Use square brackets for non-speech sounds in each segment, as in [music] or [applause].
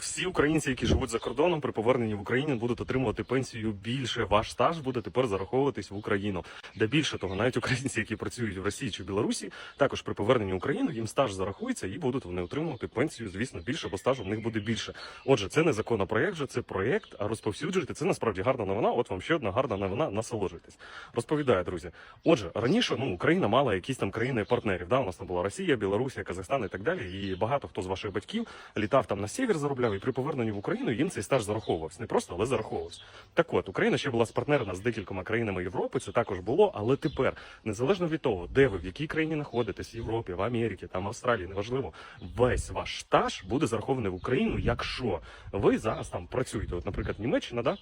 всі українці, які живуть за кордоном, при поверненні в Україну будуть отримувати пенсію більше. Ваш стаж буде тепер зараховуватись в Україну. Де більше того, навіть українці, які працюють в Росії чи Білорусі, також при поверненні в Україну їм стаж зарахується і будуть вони отримувати пенсію, звісно, більше, бо стажу в них буде більше. Отже, це не законопроект, же це проєкт, а розповсюджуйте. Це насправді гарна новина. От вам ще одна гарна новина. Насолоджуйтесь. Розповідаю, друзі. Отже, раніше ну Україна мала якісь там країни партнерів. Да, у нас там була Росія, Білорусія, Казахстан і так далі. І багато хто з ваших батьків літав там на север, заробляв, і при поверненні в Україну їм цей стаж зараховувався. Не просто, але зараховувався. Так от, Україна ще була спартнерна з декількома країнами Європи. Це також було, але тепер, незалежно від того, де ви в якій країні знаходитесь, в Європі, в Америці, там в Австралії, неважливо, весь ваш стаж буде зарахований в Україну, якщо ви зараз там працюєте. От, наприклад, Німеччина, да.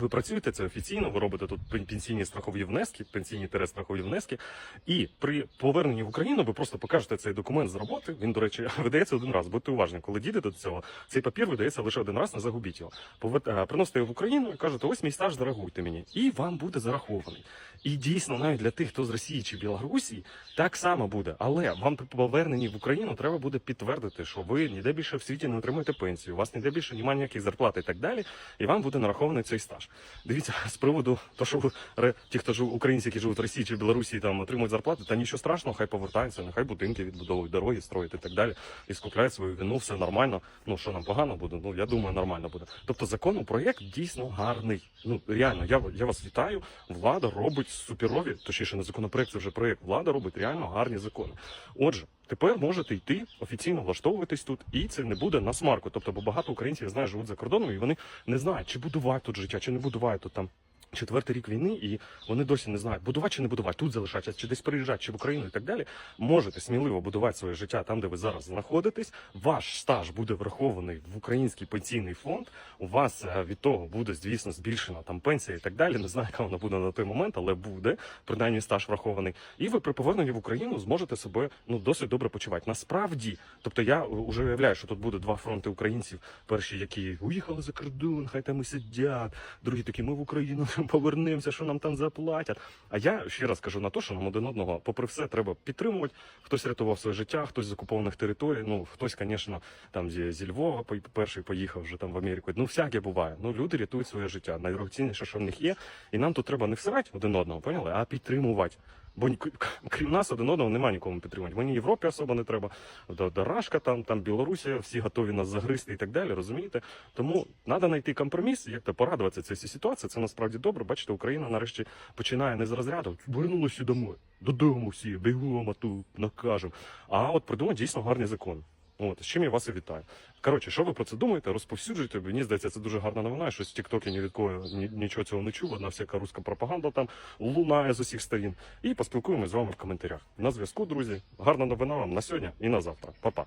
Ви працюєте це офіційно, ви робите тут пенсійні страхові внески, пенсійні терест страхові внески. І при поверненні в Україну ви просто покажете цей документ з роботи. Він, до речі, [laughs] видається один раз. Будьте уважні, коли дійдете до цього, цей папір видається лише один раз, не загубіть його. Е, Приносите його в Україну і кажете, ось мій стаж, зарахуйте мені. І вам буде зарахований. І дійсно, навіть для тих, хто з Росії чи Білорусі, так само буде. Але вам при поверненні в Україну треба буде підтвердити, що ви ніде більше в світі не отримуєте пенсію, у вас ніде більше немає ніяких зарплат і так далі. І вам буде нарахований цей стаж. Дивіться, з приводу того, що ті, хто жив, українці, які живуть в Росії чи в Білорусі, там отримують зарплату, та нічого страшного, хай повертаються, нехай будинки відбудовують, дороги строять і так далі, і скупляють свою вину, все нормально. Ну що нам погано буде? Ну я думаю, нормально буде. Тобто законопроект дійсно гарний. Ну реально, я, я вас вітаю. Влада робить суперові, точніше не законопроект, це вже проєкт. Влада робить реально гарні закони. Отже. Тепер можете йти офіційно влаштовуватись тут, і це не буде на смарку. Тобто, бо багато українців я знаю, живуть за кордоном, і вони не знають, чи будувати тут життя, чи не будувати тут там. Четвертий рік війни, і вони досі не знають, будувати чи не будувати, тут залишатися, чи десь переїжджати, чи в Україну і так далі. Можете сміливо будувати своє життя там, де ви зараз знаходитесь. Ваш стаж буде врахований в український пенсійний фонд. У вас е, від того буде, звісно, збільшена там пенсія і так далі. Не знаю, яка вона буде на той момент, але буде принаймні стаж врахований. І ви при поверненні в Україну зможете себе ну досить добре почувати. Насправді, тобто я вже уявляю, що тут буде два фронти українців. Перші, які уїхали за кордон, хай там і сидять. Другі такі, ми в Україну [laughs] повернемося, що нам там заплатять. А я ще раз кажу на те, що нам один одного, попри все, треба підтримувати. Хтось рятував своє життя, хтось з окупованих територій. Ну хтось, звісно, там зі, зі Львова перший поїхав вже там в Америку. Ну всяке буває. Ну люди рятують своє життя. Найдорогоцінніше, що в них є. І нам тут треба не всирати один одного, поняли, а підтримувати. Бо крім нас один одного немає нікому підтримувати. Мені Європі особо не треба. До там, там Білорусія, всі готові нас загризти і так далі. Розумієте? Тому треба знайти компроміс, як то порадуватися цій ситуації. Це насправді добре. Бачите, Україна нарешті починає не з розряду вернулися домой, додому всі, бігом, а накажемо. А от придумати дійсно гарні закони. От, з чим я вас і вітаю. Коротше, що ви про це думаєте? Розповсюджуйте. Мені здається, це дуже гарна новина. Щось в Тіктокі ні від кого ні, нічого цього не чув. Одна всяка руська пропаганда там лунає з усіх сторін. І поспілкуємося з вами в коментарях. На зв'язку, друзі. Гарна новина вам на сьогодні і на завтра. Па-па.